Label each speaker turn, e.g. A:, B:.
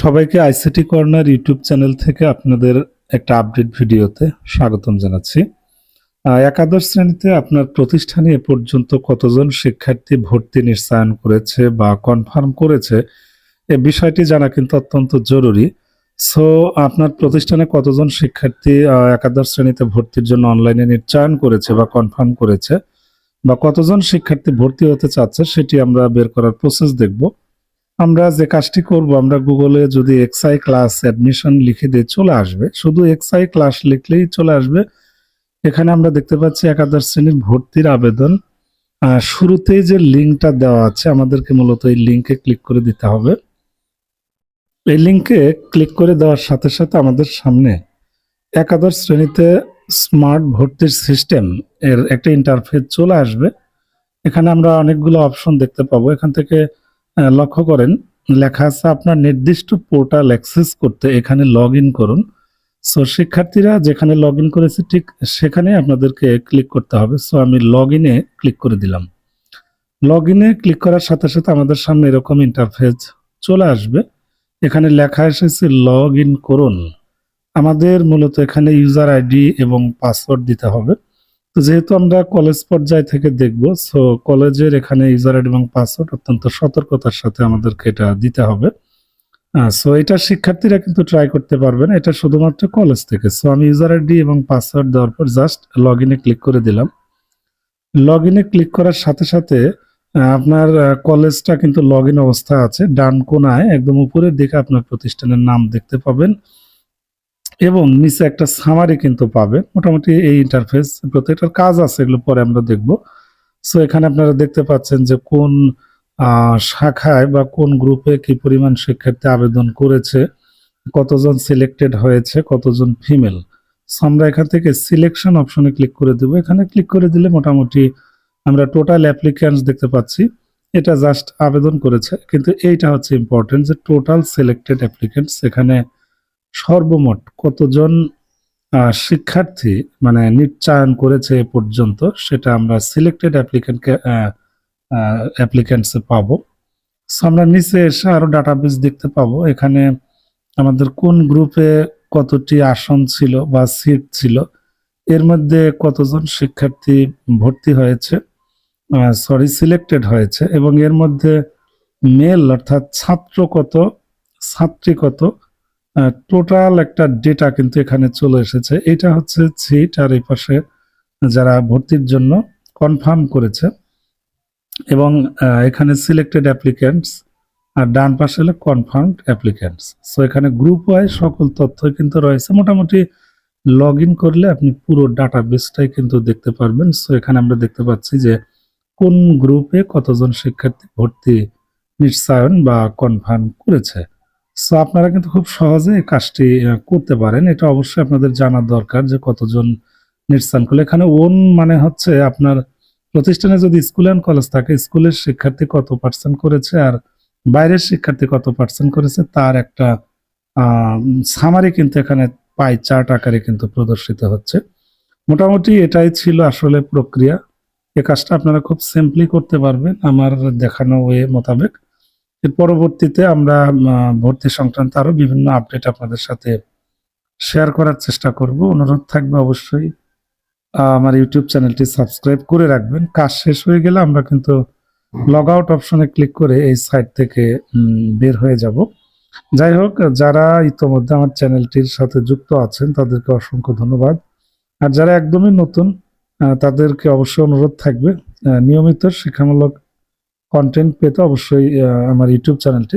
A: সবাইকে ICT corner YouTube channel থেকে আপনাদের একটা আপডেট ভিডিওতে স্বাগতম জানাচ্ছি। একাদশ শ্রেণীতে আপনার প্রতিষ্ঠানে এ পর্যন্ত কতজন শিক্ষার্থী ভর্তি নিশ্চয়ন করেছে বা কনফার্ম করেছে, এ বিষয়টি জানা কিন্তু অত্যন্ত জরুরি। সো আপনার প্রতিষ্ঠানে কতজন শিক্ষার্থী একাদশ শ্রেণীতে ভর্তির জন্য অনলাইনে নিশ্চয়ন করেছে বা কনফার্ম করেছে বা কতজন শিক্ষার্থী ভর্তি হতে চাচ্ছে সেটি আমরা বের করার প্রসেস দেখব। আমরা যে কাজটি করব, আমরা গুগলে যদি এক্সআই ক্লাস অ্যাডমিশন লিখে দিয়ে চলে আসবে, শুধু এক্সআই ক্লাস লিখলেই চলে আসবে। এখানে আমরা দেখতে পাচ্ছি একাদশ শ্রেণির ভর্তির আবেদন। শুরুতেই যে লিঙ্কটা দেওয়া আছে, আমাদেরকে মূলত এই লিঙ্কে ক্লিক করে দিতে হবে। এই লিঙ্কে ক্লিক করে দেওয়ার সাথে সাথে আমাদের সামনে একাদশ শ্রেণীতে স্মার্ট ভর্তির সিস্টেম এর একটা ইন্টারফেস চলে আসবে। এখানে আমরা অনেকগুলো অপশন দেখতে পাবো। এখান থেকে লক্ষ্য করেন, লেখা আছে আপনার নির্দিষ্ট পোর্টাল অ্যাক্সেস করতে এখানে লগ করুন। সো, শিক্ষার্থীরা যেখানে লগ করেছে ঠিক সেখানে আপনাদেরকে ক্লিক করতে হবে। সো, আমি লগ ক্লিক করে দিলাম। লগ ক্লিক করার সাথে সাথে আমাদের সামনে এরকম ইন্টারফেস চলে আসবে। এখানে লেখা এসেছে লগ করুন। আমাদের মূলত এখানে ইউজার আইডি এবং পাসওয়ার্ড দিতে হবে। তো যেহেতু আমরা কলেজ পর্যায় থেকে দেখব সো কলেজের এখানে ইউজার এবং পাসওয়ার্ড অত্যন্ত সতর্কতার সাথে আমাদেরকে এটা দিতে হবে। সো এটা শিক্ষার্থীরা কিন্তু ট্রাই করতে পারবেন এটা শুধুমাত্র কলেজ থেকে। সো আমি ইউজার আইডি এবং পাসওয়ার্ড দেওয়ার পর জাস্ট লগ ইনে ক্লিক করে দিলাম। লগ ইনে ক্লিক করার সাথে সাথে আপনার কলেজটা কিন্তু লগ ইন অবস্থা আছে। ডান কোনায় একদম উপরের দিকে আপনার প্রতিষ্ঠানের নাম দেখতে পাবেন। এবং নিচে একটা সামারি কিন্তু পাবে। মোটামুটি এই ইন্টারফেস প্রত্যেকটার কাজ আছে, এগুলো পরে আমরা দেখব। সো এখানে আপনারা দেখতে পাচ্ছেন যে কোন শাখায় বা কোন গ্রুপে কি পরিমাণ শিক্ষার্থী আবেদন করেছে, কতজন সিলেক্টেড হয়েছে, কতজন ফিমেল সো আমরা এখান থেকে সিলেকশন অপশনে ক্লিক করে দেবো। এখানে ক্লিক করে দিলে মোটামুটি আমরা টোটাল অ্যাপ্লিক্যান্টস দেখতে পাচ্ছি। এটা জাস্ট আবেদন করেছে, কিন্তু এইটা হচ্ছে ইম্পর্টেন্ট যে টোটাল সিলেক্টেড অ্যাপ্লিকেন্টস এখানে সর্বমোট কতজন শিক্ষার্থী মানে নিশ্চয়ন করেছে এ পর্যন্ত, সেটা আমরা সিলেক্টেড অ্যাপ্লিকেন্টকে অ্যাপ্লিকেন্টসে পাবো। আমরা নিচে এসে আরও ডাটাবেস দেখতে পাবো, এখানে আমাদের কোন গ্রুপে কতটি আসন ছিল বা সিট ছিল। এর মধ্যে কতজন শিক্ষার্থী ভর্তি হয়েছে সরি সিলেক্টেড হয়েছে, এবং এর মধ্যে মেল অর্থাৎ ছাত্র কত, ছাত্রী কত টোটাল একটা ডেটা কিন্তু এখানে চলে এসেছে। এটা হচ্ছে সিট আর এই পাশে যারা ভর্তির জন্য কনফার্ম করেছে। এবং এখানে সিলেক্টেড অ্যাপ্লিক্যান্টস আর ডান পাশে হলো কনফার্মড অ্যাপ্লিক্যান্টস সো এখানে গ্রুপ ওয়াইজ সকল তথ্য কিন্তু রয়েছে। মোটামুটি লগ করলে আপনি পুরো ডাটা বেসটাই কিন্তু দেখতে পারবেন। সো এখানে আমরা দেখতে পাচ্ছি যে কোন গ্রুপে কতজন শিক্ষার্থী ভর্তি নিশ্চয়ন বা কনফার্ম করেছে। সো আপনারা কিন্তু খুব সহজে কাজটি করতে পারেন। এটা অবশ্যই আপনাদের জানার দরকার যে কতজন নির্সান করলে এখানে ওন মানে হচ্ছে আপনার প্রতিষ্ঠানে যদি স্কুল অ্যান্ড কলেজ থাকে, স্কুলের শিক্ষার্থী কত পার্সেন্ট করেছে আর বাইরের শিক্ষার্থী কত পার্সেন্ট করেছে, তার একটা সামারি কিন্তু এখানে পাই চার্ট আকারে কিন্তু প্রদর্শিত হচ্ছে। মোটামুটি এটাই ছিল আসলে প্রক্রিয়া। এ কাজটা আপনারা খুব সিম্পলি করতে পারবেন আমার দেখানো ওয়ে মোতাবেক। এর পরবর্তীতে আমরা ভর্তি সংক্রান্ত আরও বিভিন্ন আপডেট আপনাদের সাথে শেয়ার করার চেষ্টা করব। অনুরোধ থাকবে অবশ্যই আমার ইউটিউব চ্যানেলটি সাবস্ক্রাইব করে রাখবেন। কাজ শেষ হয়ে গেলে আমরা কিন্তু লগ আউট অপশনে ক্লিক করে এই সাইট থেকে বের হয়ে যাব। যাই হোক, যারা ইতোমধ্যে আমার চ্যানেলটির সাথে যুক্ত আছেন, তাদেরকে অসংখ্য ধন্যবাদ। আর যারা একদমই নতুন তাদেরকে অবশ্যই অনুরোধ থাকবে নিয়মিত শিক্ষামূলক কন্টেন্ট পেতে অবশ্যই আমার ইউটিউব চ্যানেলটি